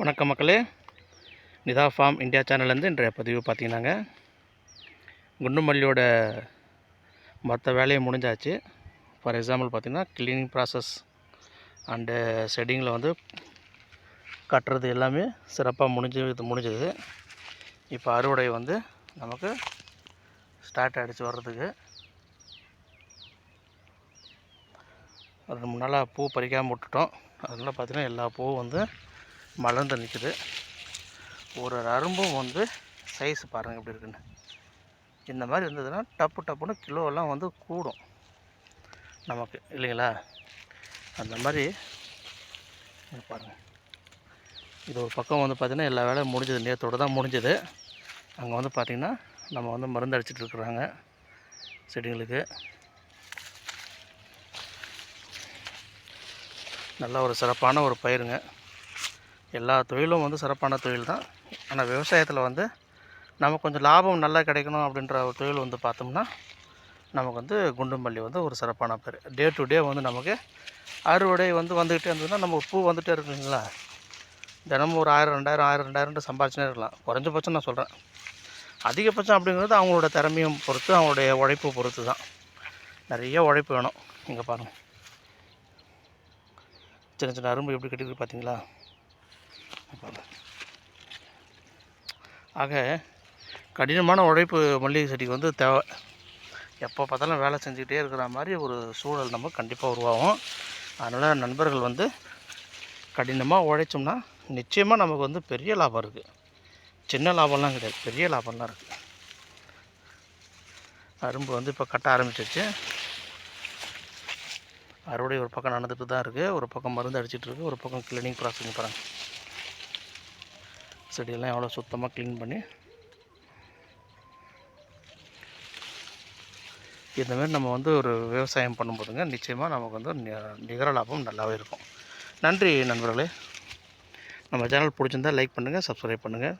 வணக்கம் மக்களே. Nita form India சேனல்லேருந்து இன்றைய பதிவு பார்த்தீங்கன்னாங்க. குண்டுமல்லியோட மற்ற வேலையை வேலையும் முடிஞ்சாச்சு. ஃபார் எக்ஸாம்பிள் பார்த்திங்கன்னா க்ளீனிங் ப்ராசஸ் அண்டு செட்டிங்கில் வந்து கட்டுறது எல்லாமே சிறப்பாக முடிஞ்சு இது முடிஞ்சது. இப்போ அறுவடை வந்து நமக்கு ஸ்டார்ட் ஆகிடுச்சு வர்றதுக்கு. ரெண்டு மூணு நாளாக பூ பறிக்காமல் விட்டுட்டோம். அதனால் பார்த்திங்கன்னா எல்லா பூவும் வந்து மலர்ந்து நிற்குது ஒரு ஒரு அரும்பும் வந்து சைஸ் பாருங்கள் எப்படி இருக்குன்னு. இந்த மாதிரி இருந்ததுன்னா டப்பு டப்புன்னு கிலோலாம் வந்து கூடும். நமக்கு இல்லைங்களா? அந்த மாதிரி பாருங்கள் இது ஒரு பக்கம் வந்து பார்த்திங்கன்னா எல்லா வேலையும் முடிஞ்சது. நேற்றோடு தான் முடிஞ்சது. அங்கே வந்து பார்த்திங்கன்னா நம்ம வந்து மருந்து அடிச்சிட்டு இருக்கிறாங்க செடிங்களுக்கு நல்ல ஒரு சிறப்பான ஒரு பயிருங்க. எல்லா தொழிலும் வந்து சிறப்பான தொழில் தான். ஆனால் விவசாயத்தில் வந்து நமக்கு கொஞ்சம் லாபம் நல்லா கிடைக்கணும் அப்படின்ற ஒரு தொழில் வந்து பார்த்தோம்னா நமக்கு வந்து குண்டுமல்லி வந்து ஒரு சிறப்பான பேர். டே டு டே வந்து நமக்கு அறுவடை வந்து வந்துக்கிட்டே இருந்ததுன்னா நம்ம பூ வந்துகிட்டே இருக்குங்களா தினமும் ஒரு ஆயிரம் ரெண்டாயிரம் ஆயிரம் ரெண்டாயிரம்ட்டு சம்பாதிச்சுனே இருக்கலாம். குறைஞ்சபட்சம் நான் சொல்கிறேன் அதிகபட்சம் அப்படிங்கிறது அவங்களோட திறமையும் பொறுத்து அவங்களுடைய உழைப்பு பொறுத்து தான். நிறைய உழைப்பு வேணும். இங்கே பாருங்கள் சின்ன சின்ன அரும்பு எப்படி கட்டிருக்கு பார்த்தீங்களா? ஆக கடினமான உழைப்பு மல்லிகை செடிக்கு வந்து தேவை. எப்போ பார்த்தாலும் வேலை செஞ்சுக்கிட்டே இருக்கிற மாதிரி ஒரு சூழல் நம்ம கண்டிப்பாக உருவாகும். அதனால் நண்பர்கள் வந்து கடினமாக உழைச்சோம்னா நிச்சயமாக நமக்கு வந்து பெரிய லாபம் இருக்குது சின்ன லாபம்லாம் கிடையாது பெரிய லாபம்லாம் இருக்குது அரும்பு வந்து இப்போ கட்ட ஆரம்பிச்சிருச்சு. அறுவடை ஒரு பக்கம் நடந்துட்டு தான் இருக்குது ஒரு பக்கம் மருந்து அடிச்சிட்டுருக்கு ஒரு பக்கம் க்ளீனிங் ப்ராசஸிங் பண்ணுறாங்க செடியெல்லாம் எவ்வளோ சுத்தமாக க்ளீன் பண்ணி இந்தமாரி நம்ம வந்து ஒரு விவசாயம் பண்ணும்போதுங்க நிச்சயமாக நமக்கு வந்து நி- நிகர லாபம் நல்லாவே இருக்கும். நன்றி நண்பர்களே. நம்ம சேனல் பிடிச்சிருந்தா லைக் பண்ணுங்கள் சப்ஸ்கிரைப் பண்ணுங்கள்